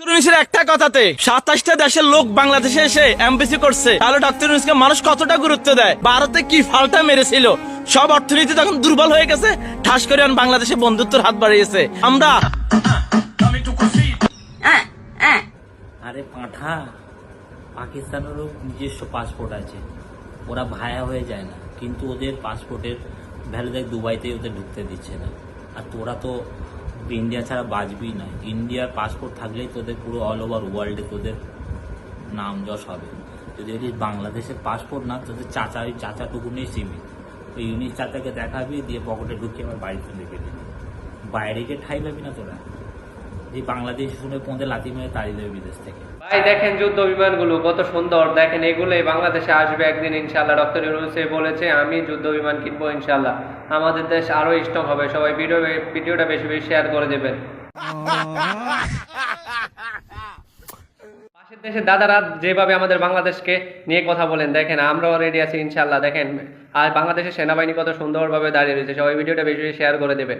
ইউনুসের একটা কথাতে সাতাশটা দেশের লোক বাংলাদেশে এসে এমবিসি করছে। তাহলে ডক্টর ইউনুসকে মানুষ কতটা গুরুত্ব দেয়? ভারতে কি ফালটা মেরেছিল? সব অর্থনীতি তখন দুর্বল হয়ে গেছে। ঠাস করে বাংলাদেশে বন্ধুত্বের হাত বাড়িয়েছে। আমরা আরে পাঁঠা পাকিস্তানেরও নিজস্ব পাসপোর্ট আছে। ওরা ভায়া হয়ে যায় না। কিন্তু ওদের পাসপোর্টের ভ্যালু দেখ দুবাইতে ওদের ঢুকতে দিচ্ছে না। আর তোরা তো ইন্ডিয়া ছাড়া বাঁচবি না। ইন্ডিয়ার পাসপোর্ট থাকলেই তোদের পুরো অল ওভার ওয়ার্ল্ডে তোদের নাম যশ হবে। যদি যদি বাংলাদেশের পাসপোর্ট না, তোদের চাচা, ওই চাচাটুকু নিয়ে সীমিত। ওই ইউনিট চাচাকে দেখাবি, দিয়ে পকেটে ঢুকিয়ে আমার বাড়িতে রেখে দিবি বাইরে গিয়ে ঠাই পাবি না তোরা। যে বাংলাদেশ শুনে পৌঁছে লাথি মেরে তাড়িয়ে দেবে বিদেশ থেকে। ভাই, দেখেন যুদ্ধ বিমানগুলো কত সুন্দর। দেখেন এগুলোই বাংলাদেশে আসবে একদিন ইনশাল্লাহ ডক্টর ইউনুসে বলেছে, আমি যুদ্ধ বিমান কিনবো ইনশাল্লাহ আমাদের দেশ আরও স্ট্রং হবে। সবাই ভিডিও ভিডিওটা বেশি বেশি শেয়ার করে দেবেন। পাশের দেশের দাদারা যেভাবে আমাদের বাংলাদেশকে নিয়ে কথা বলেন, দেখেন, আমরাও রেডি আছি ইনশাল্লাহ দেখেন, আর বাংলাদেশের সেনাবাহিনী কত সুন্দরভাবে দাঁড়িয়ে রয়েছে। সবাই ভিডিওটা বেশি বেশি শেয়ার করে দেবেন।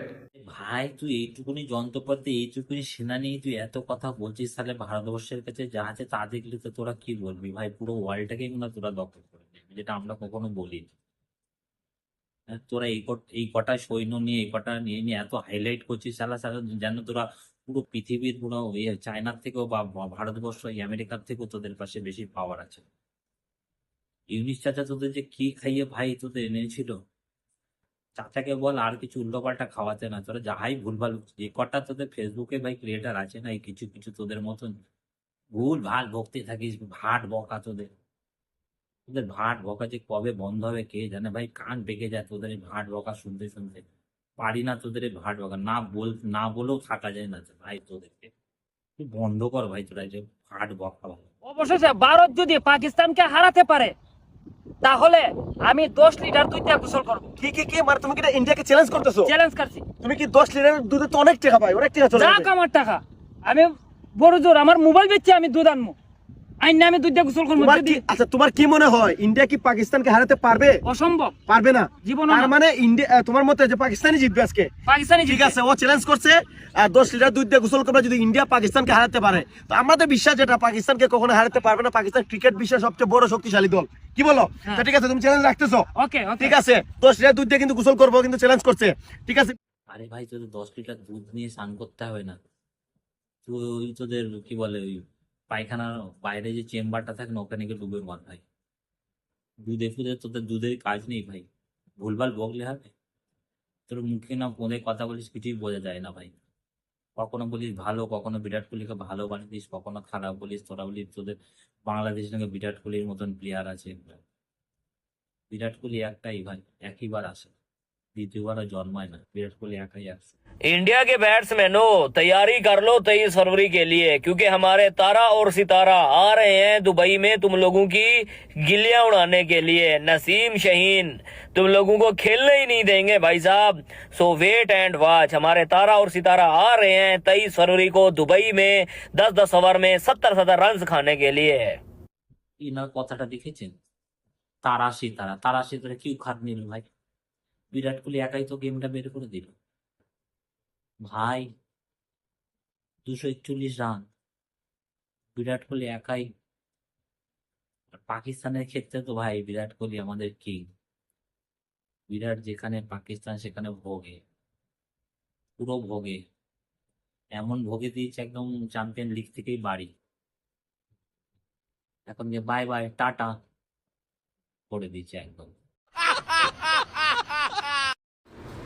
ভাই, তুই এইটুকুনি যন্ত্রপাতি, এইটুকুনি সেনা নিয়ে তুই এত কথা বলছিস, তাহলে ভারতবর্ষের কাছে যা আছে তা দেখলে তো তোরা কি বলবি? ভাই, পুরো ওয়ার্ল্ডটাকে না তোরা দখল করে নিবি, যেটা আমরা কখনো বলি তোরা এই এই কটা সৈন্য নিয়ে, এই কটা নিয়ে নিয়ে এত হাইলাইট করছিস সালা সালা যেন তোরা পুরো পৃথিবীর পুরো চায়নার থেকেও বা বা ভারতবর্ষ, এই আমেরিকার থেকেও তোদের পাশে বেশি পাওয়ার আছে। ইউনিস চাচা তোদের যে কি খাইয়ে ভাই তোদের এনেছিল? চাচাকে বল আর কিছু উল্টোপাল্টা খাওয়াতে না, তোরা যাহাই ভুলভাল যে কটা তোদের ফেসবুকে ভাই ক্রিয়েটার আছে না, এই কিছু কিছু তোদের মতন ভুল ভালো বকতে থাকিস, ভাট বকা তোদের। তোদের ভাট বকা যে কবে বন্ধ হবে, কে জানে? ভাই কান পেকে যায় তোদের এই ভাট বকা শুনতে শুনতে। পারি না তোদের এই ভাট বকা, না বল, না বলেও থাকা যায় না ভাই তোদেরকে। বন্ধ কর ভাই তোরা যে ভাট বকা অবশেষে ভারত যদি পাকিস্তানকে হারাতে পারে তাহলে আমি দশ লিটার দুধ দুইটা গোসল করব। কি কি কি? মানে তুমি কি ইন্ডিয়াকে চ্যালেঞ্জ করতেছো? চ্যালেঞ্জ করছি। তুমি কি দশ লিটার দুধে তো অনেক টাকা পাই অনেক টাকা চলে যাক আমার টাকা। আমি বড় জোর আমার মোবাইল বেচে আমি দুধ আনব। আইন আমি দুইটা গোসল করব যদি আচ্ছা তোমার কি মনে হয় ইন্ডিয়া কি পাকিস্তানকে হারাতে পারবে? অসম্ভব। পারবে না? জীবনও তার মানে ইন্ডিয়া তোমার মতে যে পাকিস্তানই জিতবে আজকে? পাকিস্তানি ঠিক আছে ও চ্যালেঞ্জ করছে আর দশ লিটার দুধ দিয়ে গোসল করবে যদি ইন্ডিয়া পাকিস্তানকে হারাতে পারে। তো আমাদের বিশ্বাস যেটা পাকিস্তানকে কখনো হারাতে পারবে না। পাকিস্তান ক্রিকেট বিশ্বের সবচেয়ে বড় শক্তিশালী দল। কি বলো? হ্যাঁ। তো ঠিক আছে তুমি চ্যালেঞ্জ রাখতেছো? ওকে ঠিক আছে দশ লিটার দুধ দিয়ে কিন্তু গোসল করব কিন্তু চ্যালেঞ্জ করছে। ঠিক আছে। আরে ভাই তোদের দশ লিটার দুধ নিয়ে স্নান করতে হবে না। তো ওই তোদের কি বলে ওই পায়খানার বাইরে যে চেম্বারটা থাকে না, ওখানে গিয়ে ডুবে মর ভাই দুধে ফুদে তোদের দুধের কাজ নেই ভাই। ভুলভাল বকলে হবে তোর মুখে না ফোনে কথা বলিস, কিছুই বোঝা যায় না ভাই। কখনো বলিস ভালো, কখনো বিরাট কোহলিকে ভালো বানিয়ে দিস কখনো খারাপ বলিস। তোরা বলিস তোদের বাংলাদেশের সঙ্গে বিরাট কোহলির মতন প্লেয়ার আছে। বিরাট কোহলি একটাই ভাই একইবার আসে। দ্বিতীয়বার আর জন্মায় না বিরাট কোহলি একাই আসে इंडिया के बैट्समैनों तैयारी कर लो तेईस फरवरी के लिए क्योंकि हमारे तारा और सितारा आ रहे हैं दुबई में तुम लोगों की गिल्लियां उड़ाने के लिए नसीम शहीन तुम लोगों को खेलने ही नहीं देंगे भाई साहब सो वेट एंड वॉच हमारे तारा और सितारा आ रहे हैं तेईस फरवरी को दुबई में दस दस ओवर में सत्तर सत्तर रन खाने के लिए ইনার কথাটা দেখেছেন তারা সিতারা তারা সিতারা কেউ খাট নিল ভাই বিরাট কোহলি একাই তো গেমটা বের করে দিল। ভাই, দুশো একচল্লিশ রান বিরাট কোহলি একাই। পাকিস্তানের ক্ষেত্রে তো ভাই, বিরাট কোহলি আমাদের কিং বিরাট যেখানে পাকিস্তান, সেখানে ভোগে। পুরো ভোগে। এমন ভোগে দিয়েছে একদম চ্যাম্পিয়ন লিগ থেকেই বাড়ি। এখন যে বাই বাই টাটা করে দিচ্ছে একদম।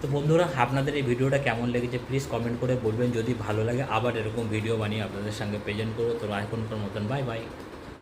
তো বন্ধুরা, আপনাদের এই ভিডিওটা কেমন লেগেছে প্লিজ কমেন্ট করে বলবেন। যদি ভালো লাগে, আবার এরকম ভিডিও বানিয়ে আপনাদের সঙ্গে প্রেজেন্ট করব। তো এখনকার মতন বাই বাই